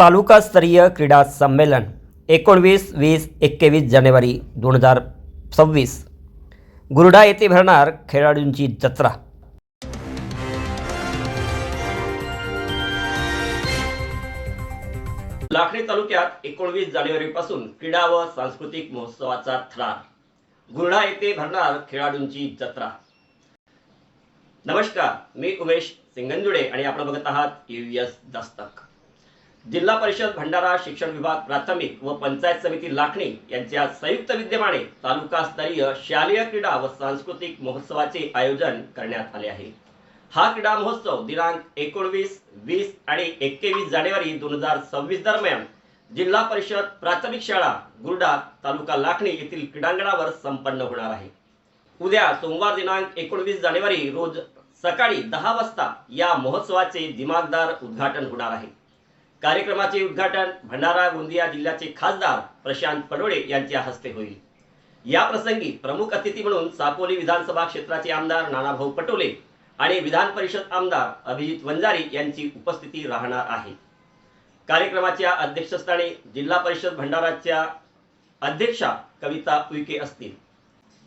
तालुकास्तरीय क्रीडा संमेलन एकोणवीस वीस एक्केवीस जानेवारी दोन हजार सव्वीस. गुरडा येथे भरणार खेळाडूंची जत्रा. लाखणी तालुक्यात एकोणवीस जानेवारीपासून क्रीडा व सांस्कृतिक महोत्सवाचा थरार. गुरडा येथे भरणार खेळाडूंची जत्रा. नमस्कार मी उमेश सिंगंजुडे आणि आपण बघत आहात यू एस दस्तक. जिल्हा परिषद भंडारा शिक्षण विभाग प्राथमिक व पंचायत समिती लाखणी यांच्या संयुक्त विद्यमाने तालुकास्तरीय शालेय क्रीडा व सांस्कृतिक महोत्सवाचे आयोजन करण्यात आले आहे. हा क्रीडा महोत्सव दिनांक एकोणवीस वीस आणि एक्केवीस जानेवारी दोन हजार सव्वीस दरम्यान जिल्हा परिषद प्राथमिक शाळा गुरडा तालुका लाखणी येथील क्रीडांगणावर संपन्न होणार आहे. उद्या सोमवार दिनांक एकोणवीस जानेवारी रोज सकाळी दहा वाजता या महोत्सवाचे दिमागदार उद्घाटन होणार आहे. कार्यक्रमाचे उद्घाटन भंडारा गोंदिया जिल्ह्याचे खासदार प्रशांत पडोळे यांच्या हस्ते होईल. या प्रसंगी प्रमुख अतिथी म्हणून सापोली विधानसभा क्षेत्राचे आमदार नानाभाऊ पटोले आणि विधान परिषद आमदार अभिजित वंजारी यांची उपस्थिती राहणार आहे. कार्यक्रमाच्या अध्यक्षस्थानी जिल्हा परिषद भंडाराच्या अध्यक्षा कविता उईके असतील.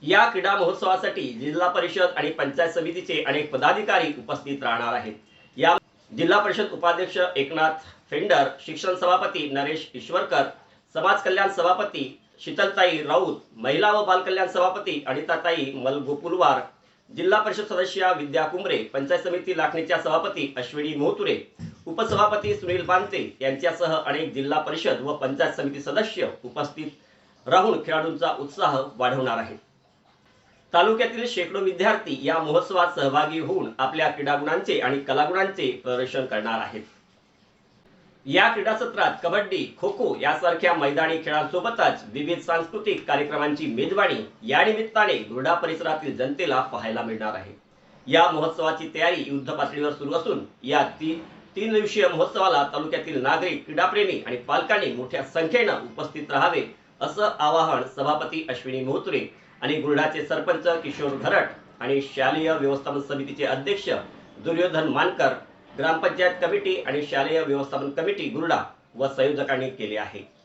या क्रीडा महोत्सवासाठी जिल्हा परिषद आणि पंचायत समितीचे अनेक पदाधिकारी उपस्थित राहणार आहेत. या जिल्हा परिषद उपाध्यक्ष एकनाथ फेंडर शिक्षण सभापती नरेश ईश्वरकर समाज कल्याण सभापती शीतलताई राऊत महिला व बालकल्याण सभापती अनिताताई मलगोपुलवार जिल्हा परिषद सदस्य विद्या कुंभरे पंचायत समिती लाखणीच्या सभापती अश्विनी मोहतुरे उपसभापती सुनील बांते यांच्यासह अनेक जिल्हा परिषद व पंचायत समिती सदस्य उपस्थित राहून खेळाडूंचा उत्साह वाढवणार आहेत. तालुक्यातील शेकडो विद्यार्थी या महोत्सवात सहभागी होऊन आपल्या क्रीडागुणांचे आणि कलागुणांचे प्रदर्शन करणार आहेत. या क्रीडा सत्रात कबड्डी खो खो यासारख्या मैदानी खेळांसोबतच विविध सांस्कृतिक कार्यक्रमांची मेजवानी या निमित्ताने गुरडा परिसरातील जनतेला पाहायला मिळणार आहे. या महोत्सवाची तयारी युद्ध पातळीवर सुरू असून या ती तीन दिवसीय महोत्सवाला तालुक्यातील नागरिक क्रीडाप्रेमी आणि पालकांनी मोठ्या संख्येनं उपस्थित राहावे असं आवाहन सभापती अश्विनी मोहतुरे आणि गुरडाचे सरपंच किशोर घरट आणि शालेय व्यवस्थापन समितीचे अध्यक्ष दुर्योधन मानकर ग्रामपंचायत कमिटी आणि शालेय व्यवस्थापन कमिटी गुरडा व संयोजकांनी केले आहे.